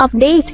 Update.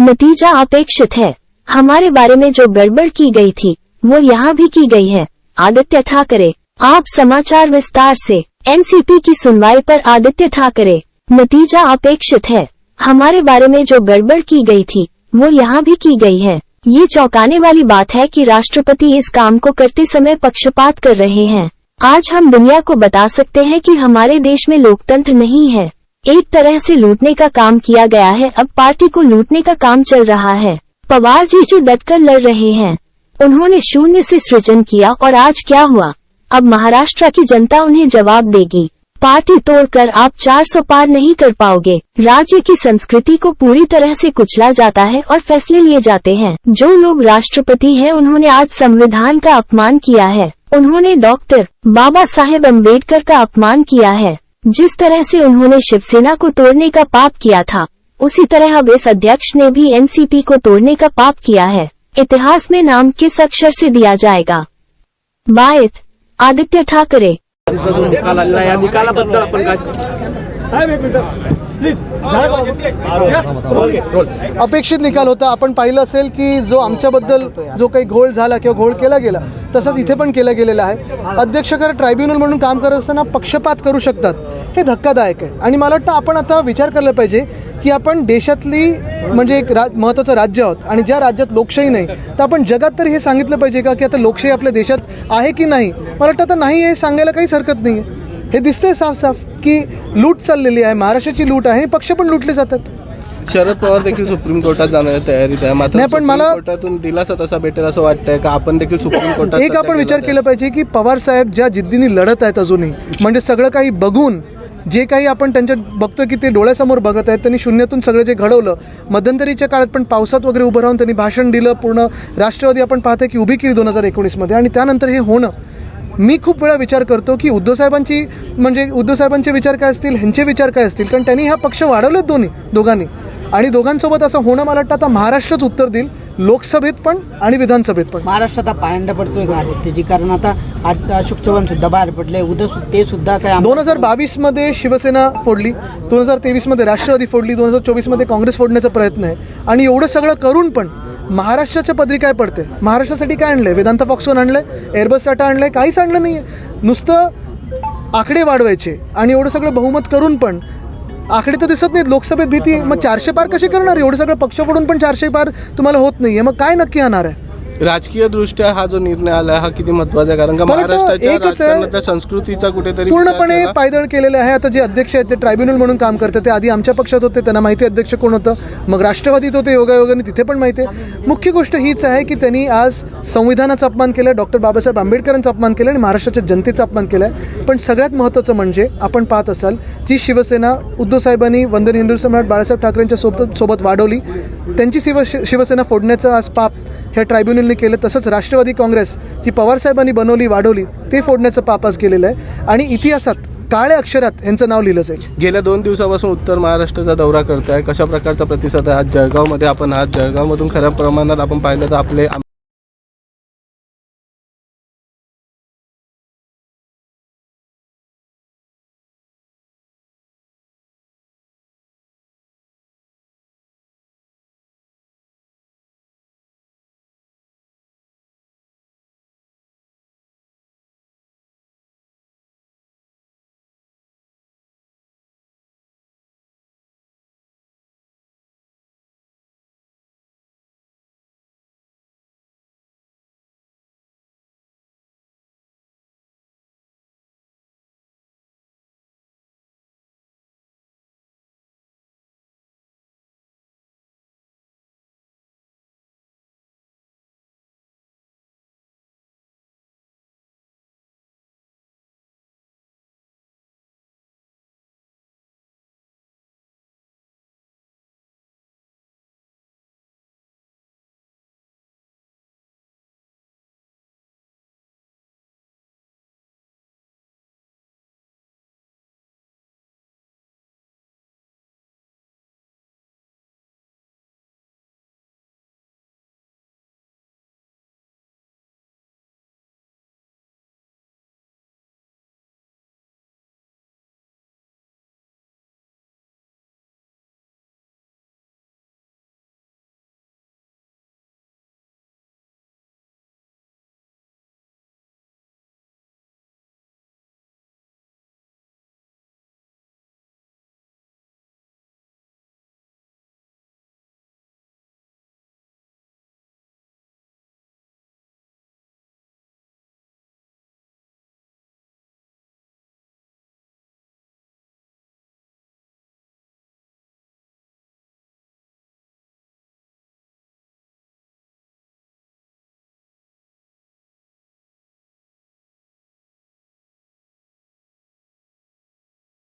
नतीजा अपेक्षित है। हमारे बारे में जो गड़बड़ की गई थी, वो यहाँ भी की गई है। आदित्य ठाकरे, आप समाचार विस्तार से एनसीपी की सुनवाई पर आदित्य ठाकरे, नतीजा अपेक्षित है। हमारे बारे में जो गड़बड़ की गई थी, वो यहाँ भी की गई है। ये चौंकाने वाली बात है कि राष्ट्रपति इस काम को करते समय पक्षपात कर रहे हैं। आज हम दुनिया को बता सकते हैं कि हमारे देश में लोकतंत्र नहीं है। एक तरह से लूटने का काम किया गया है। अब पार्टी को लूटने का काम चल रहा है। पवार जी जो डटकर लड़ रहे हैं। उन्होंने शून्य से सृजन किया और आज क्या हुआ? अब महाराष्ट्र की जनता उन्हें जवाब देगी। पार्टी तोड़कर आप 400 पार नहीं कर पाओगे। राज्य की संस्कृति को पूरी तरह से कुचला जाता है और फैसले लिए जाते हैं। जो लोग राष्ट्रपति हैं, उन्होंने आज संविधान का अपमान किया है। उन्होंने डॉक्टर बाबा साहेब अंबेडकर का अपमान किया है। जिस तरह से उन्होंने शिवसेना को तोड़ने का पाप किया था, उसी तरह अब इस अध्यक्ष ने भी एनसीपी को तोड़ने का पाप किया है। इतिहास में नाम किस अक्षर से दिया जाएगा? बायत, आदित्य ठाकरे। साहेब एक मिनिट. प्लीज अपेक्षित निकाल होता. आपण पाहिलं असेल की जो आमच्याबद्दल जो काही घोळ झाला किंवा घोळ केला गेला तसंच इथे पण केला गेलेला आहे. अध्यक्ष खरं ट्रायब्युनल म्हणून काम करत असताना पक्षपात करू शकतात हे धक्कादायक आहे. आणि मला वाटतं आपण आता विचार करायला पाहिजे की आपण देशातली म्हणजे एक रा महत्त्वाचं राज्य आहोत आणि ज्या राज्यात लोकशाही नाही तर आपण जगात तरी हे सांगितलं पाहिजे का की आता लोकशाही आपल्या देशात आहे की नाही? मला वाटतं आता नाही हे सांगायला काहीच हरकत नाही आहे हे दिसतंय साफ साफ की लूट चाललेली आहे. महाराष्ट्राची लूट आहे. पक्ष पण लुटले जातात. शरद पवार देखील सुप्रीम कोर्टात जाण्याच्या तयारीत आहे. मात्र नाही, पण सुप्रीम मला- कोर्टातून दिलासा तसा भेटेल असं वाटतंय का? आपण देखील सुप्रीम कोर्टात एक सध्या आपण विचार गेलो केला पाहिजे की पवार साहेब ज्या जिद्दीने लढत आहेत अजूनही म्हणजे सगळं काही बघून जे काही आपण त्यांच्या बघतोय की ते डोळ्यासमोर बघत आहेत त्यांनी शून्यातून सगळं जे घडवलं मध्यंतरीच्या काळात पण पावसात वगैरे उभं राहून त्यांनी भाषण दिलं पूर्ण राष्ट्रवादी आपण पाहतोय की उभी केली दोन हजार एकोणीसमध्ये आणि त्यानंतर हे होणं. मी खूप वेळा विचार करतो की उद्धव साहेबांची म्हणजे उद्धव साहेबांचे विचार काय असतील ह्यांचे विचार काय असतील? कारण त्यांनी हा पक्ष वाढवलेत दोन्ही दोघांनी. आणि दोघांसोबत असं होणं मला वाटतं आता महाराष्ट्रच उत्तर देईल लोकसभेत पण आणि विधानसभेत पण. महाराष्ट्रात आता पायंडा पडतोय का त्याची कारण आता आज अशोक चव्हाण सुद्धा बाहेर पडले उद्या ते सुद्धा काय दोन हजार बावीसमध्ये शिवसेना फोडली दोन हजार तेवीसमध्ये राष्ट्रवादी फोडली दोन हजार चोवीसमध्ये काँग्रेस फोडण्याचा प्रयत्न आहे. आणि एवढं सगळं करून पण महाराष्ट्राच्या पदरी काय पडते? महाराष्ट्रासाठी काय आणलंय? वेदांत फॉक्सोन आणलंय? एअरबस टाटा आणलंय? काहीच आणलं नाही नुसतं आकडे वाढवायचे आणि एवढं सगळं बहुमत करून पण आकडे तर दिसत नाहीत. लोकसभेत भीती मग चारशे पार कसे करणार? एवढं सगळं पक्ष पडून पण चारशे पार तुम्हाला होत नाही आहे मग काय नक्की होणार आहे? राजकीय दृष्ट्या हा जो निर्णय आला हा किती महत्त्वाचा आहे? कारण का महाराष्ट्राच्या संस्कृतीचा कुठेतरी पूर्णपणे. पायदळ केलेले आहे. आता जे अध्यक्ष आहेत ते ट्रायब्युनल म्हणून काम करतात ते आधी आमच्या पक्षात होते त्यांना माहिती अध्यक्ष कोण होतं. मग राष्ट्रवादीत होते योगायोगाने तिथे पण माहिती आहे. मुख्य गोष्ट हीच आहे की त्यांनी आज संविधानाचा अपमान केला डॉक्टर बाबासाहेब आंबेडकरांचा अपमान केला आणि महाराष्ट्राच्या जनतेचा अपमान केला आहे. पण सगळ्यात महत्त्वाचं म्हणजे आपण पाहत असाल जी शिवसेना उद्धव साहेबांनी वंदन हिंदू सम्राट बाळासाहेब ठाकरेंच्या सोबत सोबत वाढवली त्यांची शिव शिवसेना फोडण्याचं आज पाप ह्या ट्रायब्युनलने केलं. तसंच राष्ट्रवादी काँग्रेस जी पवारसाहेबांनी बनवली वाढवली ते फोडण्याचं पाप आज केलेलं आहे. आणि इतिहासात काळ्या अक्षरात यांचं नाव लिहिलं जाईल गेल्या दोन दिवसापासून उत्तर महाराष्ट्राचा दौरा करताय. कशा प्रकारचा प्रतिसाद आहे? आज जळगावमध्ये आपण आज जळगावमधून खऱ्या प्रमाणात आपण पाहिलं तर आपले